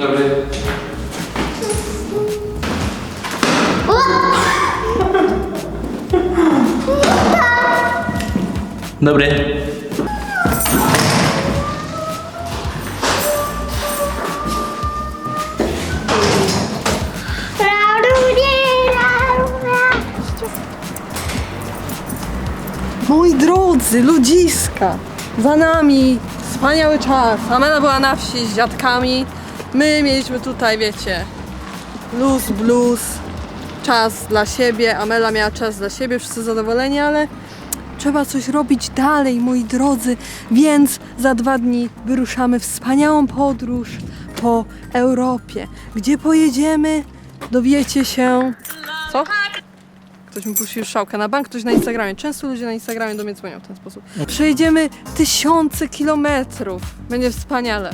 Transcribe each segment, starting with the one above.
Dobry. Dobry. Moi drodzy, ludziska, za nami wspaniały czas. Amela była na wsi z dziadkami. My mieliśmy tutaj, wiecie, luz, blues, czas dla siebie. Amela miała czas dla siebie, wszyscy zadowoleni, ale trzeba coś robić dalej, moi drodzy. Więc za dwa dni wyruszamy w wspaniałą podróż po Europie. Gdzie pojedziemy, dowiecie się. Co? Ktoś mi puścił szałkę na bank, ktoś na Instagramie. Często ludzie na Instagramie do mnie dzwonią w ten sposób. Przejedziemy tysiące kilometrów. Będzie wspaniale.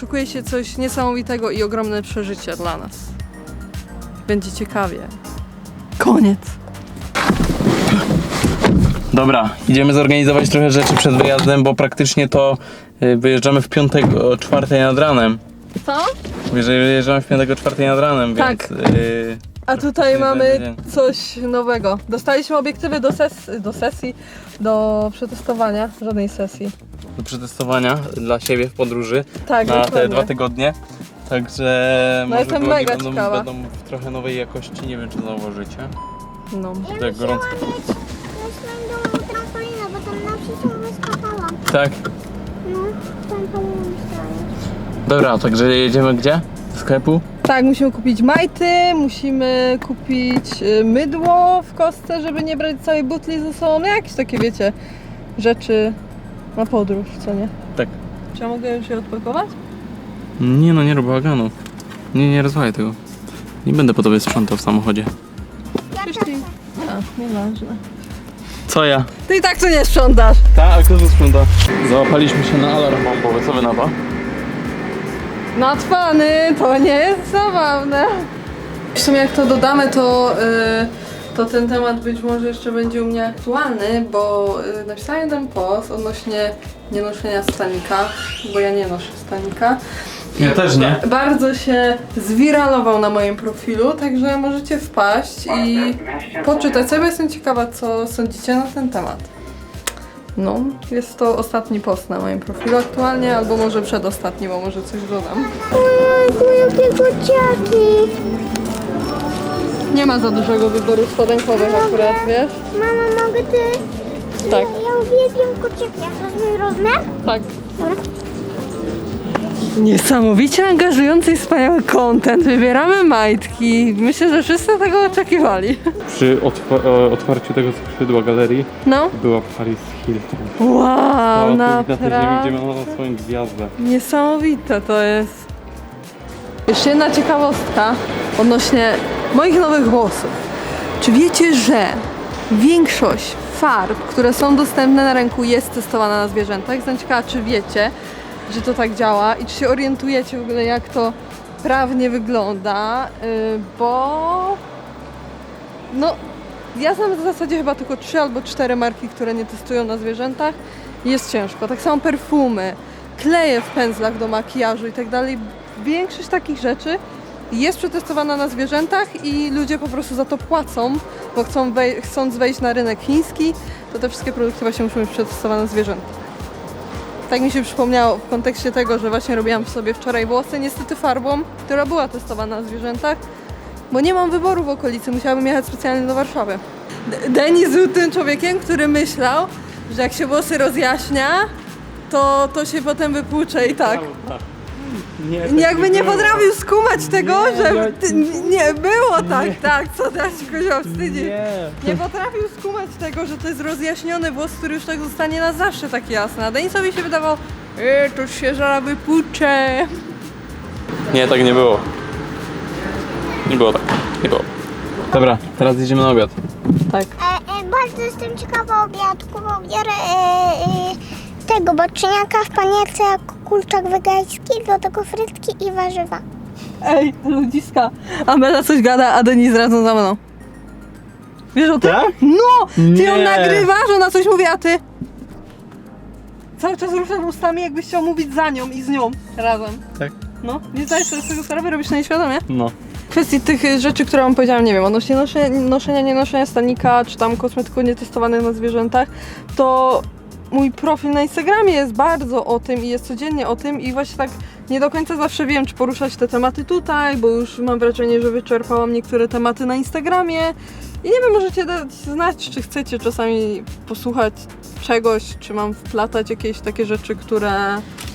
Szukuje się coś niesamowitego i ogromne przeżycie dla nas. Będzie ciekawie. Koniec. Dobra, idziemy zorganizować trochę rzeczy przed wyjazdem, bo praktycznie to y, wyjeżdżamy w piątek o czwartej nad ranem. Co? Wyjeżdżamy w piątek o czwartej nad ranem, Tak. więc... y, A tutaj mamy coś nowego. Dostaliśmy obiektywy do, ses- do sesji, do przetestowania. Żadnej sesji. do przetestowania dla siebie w podróży Tak, na te dokładnie. dwa tygodnie. Także może jestem gołębie mega będą, ciekawa. będą w trochę nowej jakości, nie wiem czy zauważycie. No. Tak gorąco. mieć na swoim domu trampolinę, bo tam na ciągle skakałam. Tak. No, trampolinę myślałam. Dobra, także jedziemy gdzie? Sklepu? Tak, musimy kupić majty, musimy kupić y, mydło w kostce, żeby nie brać całej butli ze sobą. No jakieś takie, wiecie, rzeczy na podróż, co nie? Tak. Czy ja mogę już je odpakować? Nie no, nie rób bałaganu. Nie, nie rozwalaj tego. Nie będę po tobie sprzątał w samochodzie. Ty... A, nieważne. Co ja? Ty i tak tu nie sprzątasz. Tak, kto to sprząta? Załapaliśmy się na alarm bombowy, co wy na to? Natwany, to nie jest zabawne. W sumie jak to dodamy, to, y, to ten temat być może jeszcze będzie u mnie aktualny, bo y, napisałem ten post odnośnie nienoszenia stanika, bo ja nie noszę stanika. Ja też nie. Bardzo się zwiralował na moim profilu, także możecie wpaść i poczytać sobie. Jestem ciekawa, co sądzicie na ten temat. No, jest to ostatni post na moim profilu aktualnie, albo może przedostatni, bo może coś dodam. Ojku, jakie kociaki. Nie ma za dużego wyboru spodenkowych akurat, wiesz? Mama, mogę ty? Tak. Ja uwielbiam kociaki. Rozmiar? Tak. Dobra. Niesamowicie angażujący i wspaniały content. Wybieramy majtki. Myślę, że wszyscy tego oczekiwali. Przy otwa- e, otwarciu tego skrzydła galerii No. była Paris Hilton. Wow, Stała tu na tej ziemi, gdzie naprawdę. ma ona swoją gwiazdę. Niesamowite to jest. Jeszcze jedna ciekawostka odnośnie moich nowych włosów. Czy wiecie, że większość farb, które są dostępne na rynku jest testowana na zwierzętach? Jestem ciekawa, czy wiecie, że to tak działa i czy się orientujecie w ogóle jak to prawnie wygląda, yy, bo no ja znam w zasadzie chyba tylko trzy albo cztery marki, które nie testują na zwierzętach. Jest ciężko. Tak samo perfumy, kleje w pędzlach do makijażu i tak dalej. Większość takich rzeczy jest przetestowana na zwierzętach i ludzie po prostu za to płacą, bo chcą wej- chcąc wejść na rynek chiński, to te wszystkie produkty właśnie muszą być przetestowane na zwierzętach. Tak mi się przypomniało w kontekście tego, że właśnie robiłam sobie wczoraj włosy, niestety farbą, która była testowana na zwierzętach, bo nie mam wyboru w okolicy, musiałabym jechać specjalnie do Warszawy. D- Denis był tym człowiekiem, który myślał, że jak się włosy rozjaśnia, to, to się potem wypłucze i tak. Nie, Jakby nie potrafił skumać tego, Nie, że ja- ty, nie było tak, tak, co teraz się kozioł wstydzi. Nie. Nie potrafił skumać tego, że to jest rozjaśniony włos, który już tak zostanie na zawsze taki jasny. A Denisowi się wydawał, e, to się zaraz wypłucze. Nie, tak nie było. Nie było tak. Nie było. Dobra, teraz idziemy na obiad. Tak. E, e, bardzo jestem ciekawa obiadku, bo biorę e, e, tego boczyniaka w panierce jak kurczak wegański, do tego frytki i warzywa. Ej, ludziska. Amela coś gada, a Denis razem za mną. Wiesz o tym? Tak? No! Ty ją Nie. nagrywasz, ona coś mówi, a ty... Cały czas ruszasz ustami, jakbyś chciał mówić za nią i z nią razem. Tak. No, nie zdajesz sobie z tego sprawy, robisz to nieświadomie? No. W kwestii tych y, rzeczy, które wam powiedziałam, nie wiem, odnośnie noszenia, noszenia nie noszenia stanika, czy tam kosmetyków nietestowanych na zwierzętach, to mój profil na Instagramie jest bardzo o tym i jest codziennie o tym i właśnie tak nie do końca zawsze wiem, czy poruszać te tematy tutaj, bo już mam wrażenie, że wyczerpałam niektóre tematy na Instagramie i nie wiem, możecie dać znać, czy chcecie czasami posłuchać czegoś, czy mam wplatać jakieś takie rzeczy, które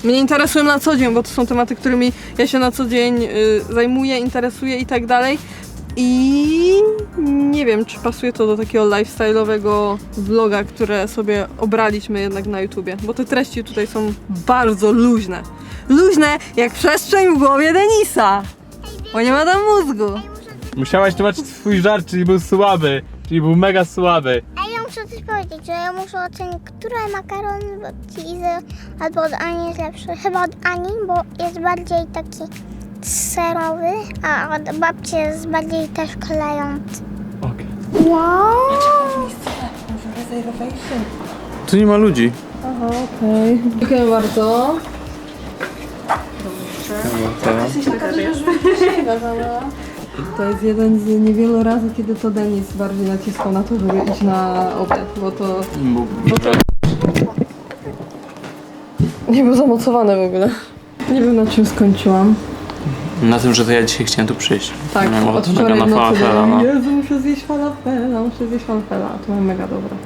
mnie interesują na co dzień, bo to są tematy, którymi ja się na co dzień y, zajmuję, interesuję i tak dalej. I nie wiem, czy pasuje to do takiego lifestyle'owego vloga, które sobie obraliśmy jednak na YouTubie, bo te treści tutaj są bardzo luźne. Luźne jak przestrzeń w głowie Denisa, bo nie ma tam mózgu. Musiałaś tłumaczyć swój żart, czyli był słaby. Czyli był mega słaby. A ja muszę coś powiedzieć, że ja muszę ocenić, które makarony od Izy albo od Ani jest lepszy. Chyba od Ani, bo jest bardziej taki serowy, a od babci jest bardziej też klejący. Okej. Wow! Tu nie ma ludzi. Aha, okej. Dziękuję bardzo. To jest jeden z niewielu razy, kiedy to Denis bardziej naciskał na to, żeby iść na obiad, bo to nie był zamocowany w ogóle. Nie wiem na czym skończyłam. Na tym, że to ja dzisiaj chciałem tu przyjść. Tak, Miałem od wczoraj na nocy falafela, no. Jezu, muszę zjeść falafela, muszę zjeść falafela. To mam mega dobre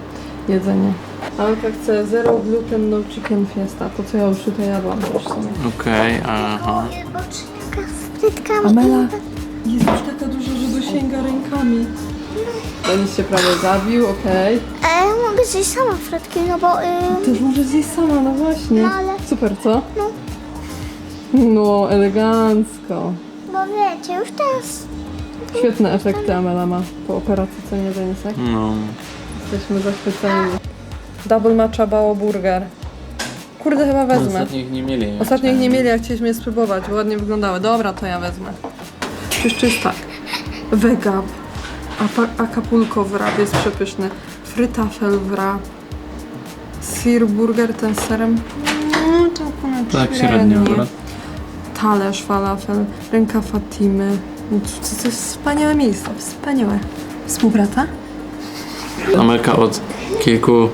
jedzenie. Alka chce zero gluten, no chicken fiesta. To co ja już tutaj jadłam też sobie. Okej, aha. Z frytkami. Amela jest już taka duża, że dosięga rękami. Denis się prawie zabił, okej. Ja mogę zjeść sama frytki, no bo... Yy, Też może zjeść sama, no właśnie. No ale- Super, co? No. No, elegancko. bo wiecie, już teraz... Świetne efekty Amela ma po operacji, co nie Denisek? No. Jesteśmy zachwyceni. Double matcha bao burger. Kurde, chyba wezmę. Ostatnio ich nie mieli. Ostatnio ich nie mieli, jak chcieliśmy je spróbować, bo ładnie wyglądały. Dobra, to ja wezmę. Jeszcze jest tak. Wegab. Apa- Acapulco wrap jest przepyszny. Frytafel wrap. Sir burger ten z serem. Mm, to ponad Tak średni. średnio akurat. Talerz falafel. Ręka Fatimy. No To, to jest wspaniałe miejsce. Wspaniałe. Współpraca? Amelka od kilku,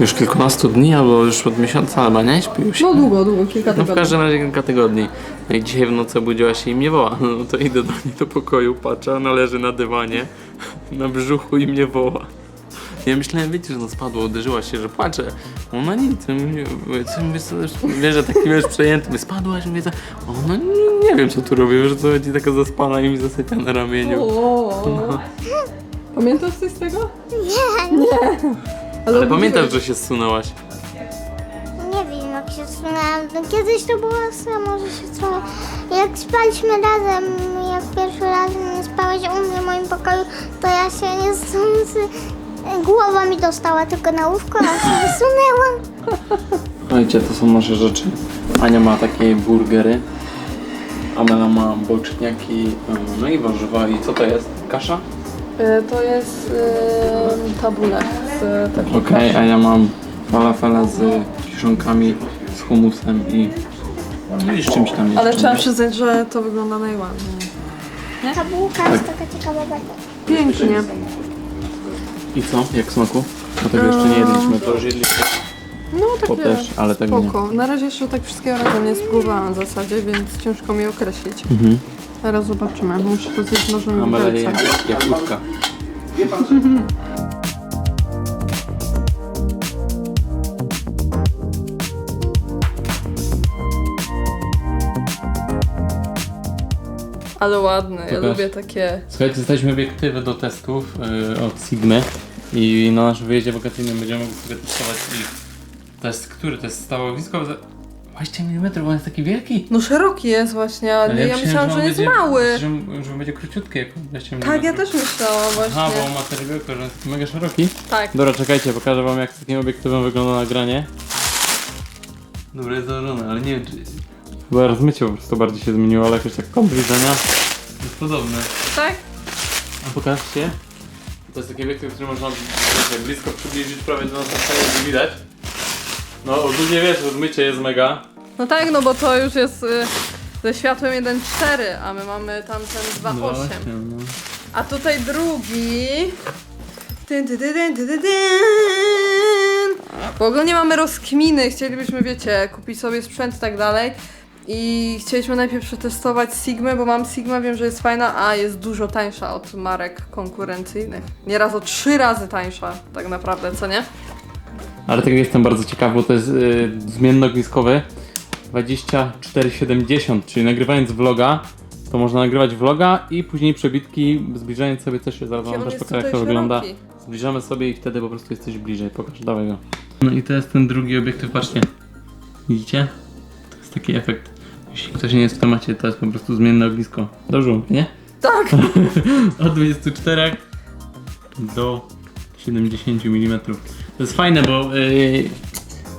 już kilkunastu dni, albo już od miesiąca, albo nie śpi się. No długo, długo, kilka No w tygodni. każdym razie kilka tygodni. No i dzisiaj w nocy obudziła się i mnie woła. No to idę do niej do pokoju, patrzę, ona leży na dywanie, na brzuchu i mnie woła. Ja myślałem, wiecie, że no spadło, uderzyła się, że płacze. Ona nic, co mówię, wiesz, że taki wiesz przejęty, mówię, spadłaś, mówię? Ona nie, nie wiem co tu robi, że co chodzi, taka zaspana i mi zasypia na ramieniu. O. Pamiętasz coś z tego? Nie, Nie. Ale obudziłeś- pamiętasz, że się zsunęłaś? Nie wiem jak się sunęłam. No, Kiedyś to było samo, że się sunęłam. Jak spaliśmy razem, jak pierwszy raz nie spałeś u mnie w moim pokoju, to ja się nie zsunęłam. Głowa mi dostała tylko na łówko, a się wysunęłam. Słuchajcie, to są nasze rzeczy. Ania ma takie burgery. Amela ma boczniaki, y, no i warzywa. I co to jest? Kasza? E, To jest e, tabule z tego. Okej, a ja mam falafela z kiszonkami, z humusem i, no i z czymś tam jeszcze. Ale trzeba przyznać, że to wygląda najładniej. Ta bułka jest taka ciekawa bardzo. Pięknie. I co? Jak w smaku? Bo tego jeszcze nie jedliśmy, to już jedliśmy. No tak wiesz, też, ale tego nie. spoko. Na razie jeszcze tak wszystkiego razem nie spróbowałam w zasadzie, więc ciężko mi określić. Mhm. Teraz zobaczymy. Muszę to zjeść nożem Amela je widelcem. jak, jak łódka. Ale ładny, ja Pokaż. lubię takie... Słuchajcie, dostaliśmy obiektywy do testów y, od Sigmy i na naszym wyjeździe wakacyjnym będziemy mogli sobie testować ich. To jest który? To jest stałowisko? za 20 mm, bo on jest taki wielki. No szeroki jest właśnie, ale ja, myślałam, że on on jest będzie- mały. Że, że on będzie króciutki jak 20 mm. Tak, ja też myślałam właśnie. Aha, bo on ma terbielko, że on jest taki mega szeroki. Tak. Dobra, czekajcie, pokażę wam jak z takim obiektywem wygląda nagranie. Dobra, jest założone, ale nie wiem czy... Chyba rozmycie po prostu bardziej się zmieniło, ale jakoś tak kąt widzenia jest podobny. Tak? A pokażcie. To jest taki obiektyw, który można wiecie, blisko przybliżyć prawie do nas na nie widać. No ogólnie wiesz, rozmycie jest mega. No tak, no bo to już jest y, ze światłem 1.4, a my mamy tamten 2.8. no. A tutaj drugi. Dyn, dyn, dyn, dyn, dyn, dyn, dyn. Bo ogólnie mamy rozkminy, chcielibyśmy, wiecie, kupić sobie sprzęt i tak dalej. I chcieliśmy najpierw przetestować Sigmę, bo mam Sigmę, wiem, że jest fajna, a jest dużo tańsza od marek konkurencyjnych. Nieraz o trzy razy tańsza, tak naprawdę, co nie? Ale tego jestem bardzo ciekawy, bo to jest y, zmiennoogniskowy 2470, czyli nagrywając vloga, to można nagrywać vloga i później przebitki, zbliżając sobie coś, zaraz wam też pokażę jak to wygląda. szeroki. Zbliżamy sobie i wtedy po prostu jesteś bliżej, pokaż, dawaj go. No i to jest ten drugi obiektyw, patrzcie. Widzicie? Jest taki efekt. Jeśli ktoś nie jest w temacie, to jest po prostu zmienne ognisko. Dobrze mówię, nie? Tak! Od 24 do 70 mm. To jest fajne, bo yy,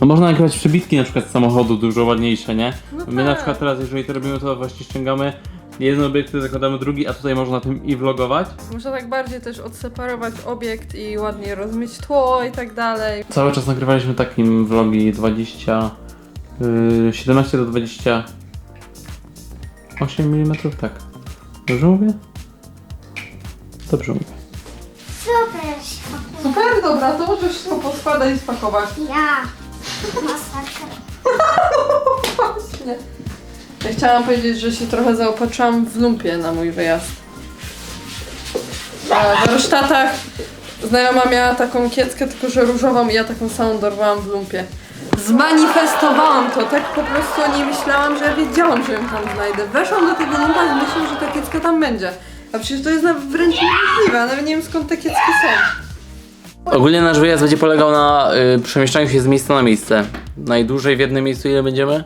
no można nagrywać przebitki na przykład z samochodu dużo ładniejsze, nie? No My na tak. przykład teraz, jeżeli to robimy, to właśnie ściągamy jeden obiektyw, zakładamy drugi, a tutaj można tym i vlogować. Muszę tak bardziej też odseparować obiekt i ładnie rozmyć tło i tak dalej. Cały czas nagrywaliśmy takim vlogi 20, yy, 17 do 28 mm, tak. Dobrze mówię? Dobrze mówię. Super. Super, dobra, to możesz wszystko poskładać i spakować. Ja. Masakra. Właśnie. Ja chciałam powiedzieć, że się trochę zaopatrzyłam w lumpie na mój wyjazd. A w warsztatach znajoma miała taką kieckę, tylko że różową i ja taką samą dorwałam w lumpie. Zmanifestowałam to, tak po prostu nie myślałam, że ja wiedziałam, że ją tam znajdę. Weszłam do tego lumpa z myślą, że ta kiecka tam będzie. A przecież to jest na- wręcz niemożliwe, nawet nie wiem skąd te kiecki są. Ogólnie nasz wyjazd będzie polegał na y, przemieszczaniu się z miejsca na miejsce. Najdłużej w jednym miejscu ile będziemy?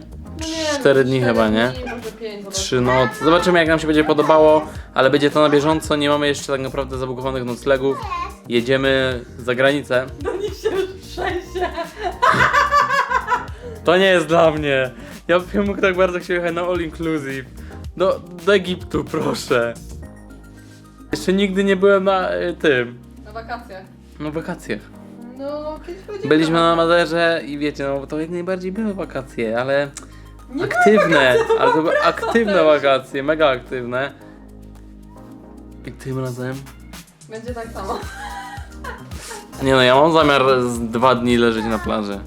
Cztery dni chyba, nie? Może pięć. Trzy noc. Zobaczymy jak nam się będzie podobało, ale będzie to na bieżąco. Nie mamy jeszcze tak naprawdę zabukowanych noclegów. Jedziemy za granicę. Do nich się trzęsie. To nie jest dla mnie. Ja bym mógł tak bardzo chciał jechać na all inclusive. Do, do Egiptu, proszę. Jeszcze nigdy nie byłem na y, tym. Na wakacjach. Na wakacjach. No, kiedyś powiedziałem. Byliśmy na Maderze i wiecie, no to jak najbardziej były wakacje, ale Nie aktywne, ale to były aktywne wakacje, mega aktywne. I tym razem? Będzie tak samo. Nie no, ja mam zamiar z dwa dni leżeć na plaży.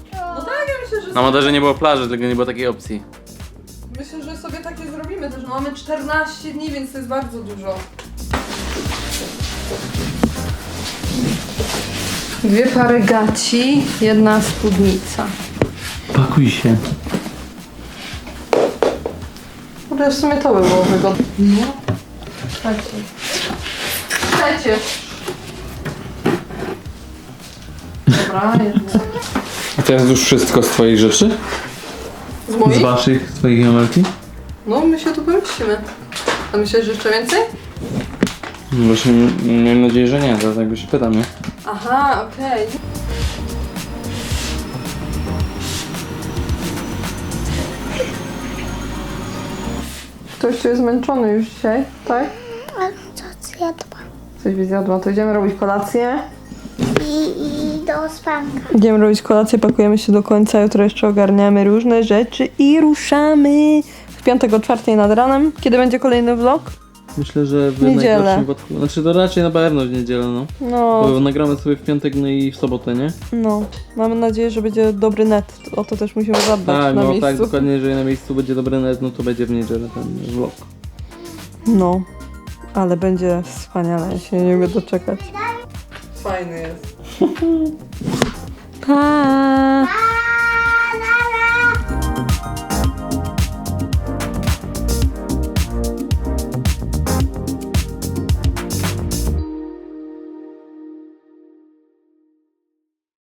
Na Maderze nie było plaży, tylko nie było takiej opcji. myślę, że sobie takie zrobimy też. Mamy 14 dni, więc to jest bardzo dużo. Dwie pary gaci, jedna spódnica. Pakuj się. Kurde, w sumie to by było wygodne. No. Słuchajcie. Słuchajcie. Dobra, jedna. A to jest już wszystko z twoich rzeczy? Z moich? waszych, twoich emelki? No, my się tu pomieścimy. A myślisz, że jeszcze więcej? No Właśnie miałem nadzieję, że nie, zaraz jakby się pytam, nie? Aha, okej. Ktoś tu jest zmęczony już dzisiaj, tak? A co zjadła? Coś by zjadła, to idziemy robić kolację. I, I do spanka. Idziemy robić kolację, pakujemy się do końca, jutro jeszcze ogarniamy różne rzeczy i ruszamy. W piątek o czwartej nad ranem. Kiedy będzie kolejny vlog? Myślę, że w Niedzielę. najgorszym wypadku, znaczy to raczej na pewno w niedzielę, no. No, Bo nagramy sobie w piątek, no i w sobotę, nie? no. Mamy nadzieję, że będzie dobry net. O to też musimy zadbać Tak, na no miejscu. tak, dokładnie, jeżeli na miejscu będzie dobry net, no to będzie w niedzielę ten vlog. No, ale będzie wspaniale, ja się nie mogę doczekać. Fajny jest. pa. Bye.